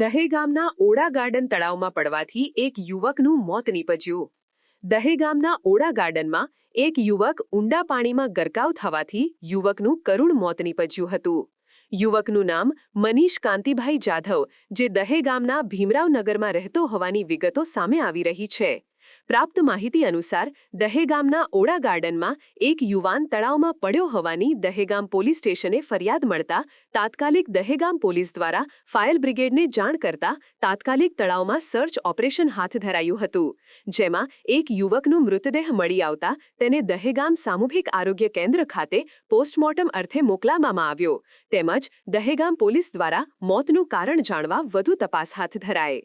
દહેગામના ઓડા garden તળાવમાં પડવાથી એક યુવકનું મોત નીપજ્યું. દહેગામના ઓડા ગાર્ડનમાં એક યુવક ઊંડા પાણીમાં ગરકાવ થવાથી યુવકનું કરુણ મોત નીપજ્યું હતું. યુવકનું નામ મનીષ કાંતિભાઈ જાધવ, જે દહેગામના ભીમરાવનગરમાં રહેતો હોવાની વિગતો સામે આવી રહી છે. પ્રાપ્ત માહિતી અનુસાર, દહેગામના ઓડા ગાર્ડનમાં એક યુવાન તળાવમાં પડ્યો હોવાની દહેગામ પોલીસ સ્ટેશને ફરિયાદ મળતા તાત્કાલિક દહેગામ પોલીસ દ્વારા ફાયર બ્રિગેડને જાણ કરતા તાત્કાલિક તળાવમાં સર્ચ ઓપરેશન હાથ ધરાયું હતું, જેમાં એક યુવકનું મૃતદેહ મળી આવતા તેને દહેગામ સામૂહિક આરોગ્ય કેન્દ્ર ખાતે પોસ્ટમોર્ટમ અર્થે મોકલાવવામાં આવ્યો, તેમજ દહેગામ પોલીસ દ્વારા મોતનું કારણ જાણવા વધુ તપાસ હાથ ધરાય.